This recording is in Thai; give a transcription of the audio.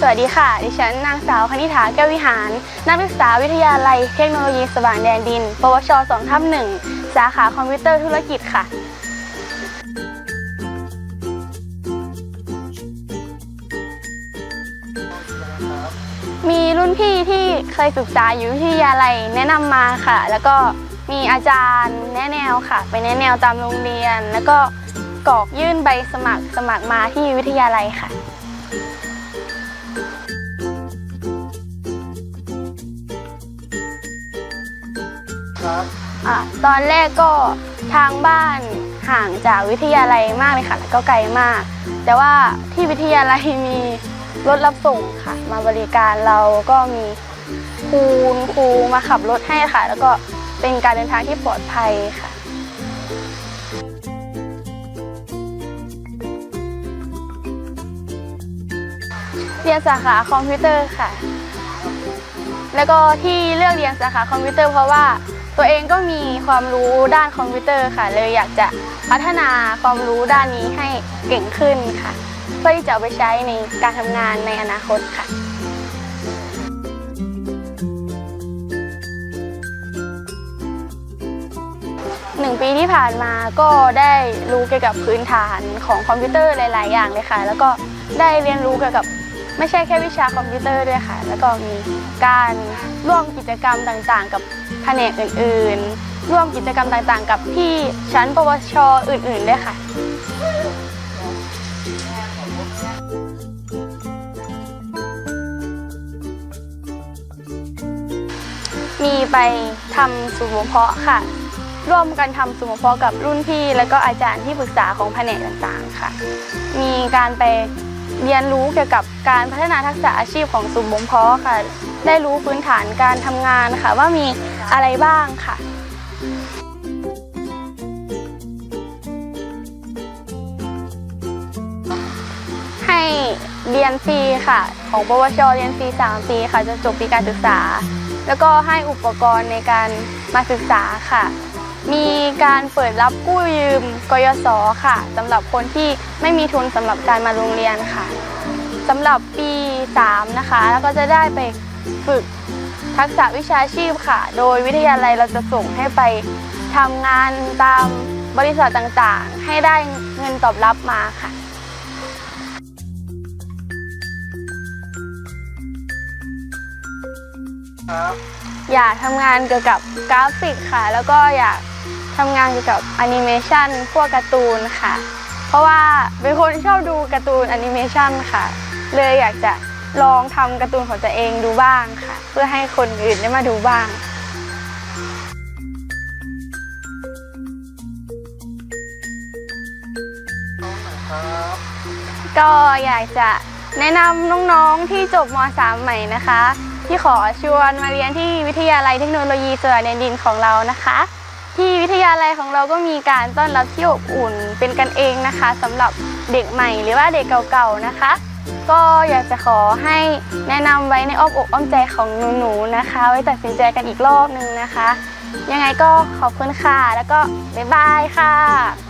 สวัสดีค่ะ ดิฉันนางสาวคณิ t าแก้ววิหาร นักศึกษาวิทยาลัยเทคโนโลยีสว่างแดนดิน ปวช2ทับ1สาขาคอมพิวเตอร์ธุรกิจค่ะ มีรุ่นพี่ที่เคยศึกษาอยู่วิทยาลัยแนะนำมาค่ะ แล้วก็มีอาจารย์แนะแนวค่ะ ไปแนะแนวตามโรงเรียน แล้วก็กรอกยื่นใบสมัครสมัครมาที่วิทยาลัยค่ะ ครับอะตอนแรกก็ทางบ้านห่างจากวิทยาลัยมากเลยค่ะแล้วก็ไกลมาก แต่ว่าที่วิทยาลัยมีรถรับส่งค่ะ มาบริการเราก็มีครูครูมาขับรถให้ค่ะ แล้วก็เป็นการเดินทางที่ปลอดภัยค่ะเรียนสาขาคอมพิวเตอร์ค่ะ แล้วก็ที่เลือกเรียนสาขาคอมพิวเตอร์เพราะว่า ตัวเองก็มีความรู้ด้านคอมพิวเตอร์ค่ะ เลยอยากจะพัฒนาความรู้ด้านนี้ให้เก่งขึ้นค่ะ เพื่อที่จะเอาไปใช้ในการทำงานในอนาคตค่ะหนึ่งปีที่ผ่านมาก็ได้รู้เกี่ยวกับพื้นฐานของคอมพิวเตอร์หลาย ๆ อย่างเลยค่ะ แล้วก็ได้เรียนรู้เกี่ยวกับ ไม่ใช่แค่วิชาคอมพิวเตอร์ด้วยค่ะ แล้วก็มีการร่วมกิจกรรมต่างๆ กับแผนกอื่นๆ ร่วมกิจกรรมต่างๆ กับที่ชั้นปวชอื่นๆด้วยค่ะมีไปทำสูตรบ่มเพาะค่ะ ร่วมกันทำสูตรบ่มเพาะกับรุ่นพี่ แล้วก็อาจารย์ที่ปรึกษาของแผนกต่างๆค่ะ มีการไป เรียนรู้เกี่ยวกับการพัฒนาทักษะอาชีพของสูตรบ่มเพาะค่ะ ได้รู้พื้นฐานการทำงานค่ะ ว่ามีอะไรบ้างค่ะให้เรียนฟรีค่ะ ของปวชเรียนฟรี3ปีค่ะจนจบปีการศึกษา แล้วก็ให้อุปกรณ์ในการมาศึกษาค่ะ มีการเปิดรับกู้ยืมกยศค่ะสำหรับคนที่ไม่มีทุนสำหรับการมาโรงเรียนค่ะสำหรับปี 3 นะคะ แล้วก็จะได้ไปฝึกทักษะวิชาชีพค่ะ โดยวิทยาลัยเราจะส่งให้ไปทำงานตามบริษัทต่างๆ ให้ได้เงินตอบรับมาค่ะครับอยากทำงานเกี่ยวกับกราฟิกค่ะ แล้วก็อยาก ทำงานเกี่ยวกับแอนิเมชันพวกการ์ตูนค่ะ เพราะว่าเป็นคนชอบดูการ์ตูนแอนิเมชันค่ะ เลยอยากจะลองทำการ์ตูนของตัวเองดูบ้างค่ะ เพื่อให้คนอื่นได้มาดูบ้างก็อยากจะแนะนำน้องๆที่จบม .3 ใหม่นะคะ ที่ขอชวนมาเรียนที่วิทยาลัยเทคโนโลยีสระแดนดินของเรานะคะ ที่วิทยาลัยของเราก็มีการต้อนรับที่อบอุ่นเป็นกันเองนะคะสำหรับเด็กใหม่หรือว่าเด็กเก่าๆนะคะ ก็อยากจะขอให้แนะนำไว้ในอ้อมอกอ้อมใจของหนูๆนะคะ ไว้ตัดสินใจกันอีกรอบนึงนะคะ ยังไงก็ขอบคุณค่ะ แล้วก็บ๊ายบายค่ะ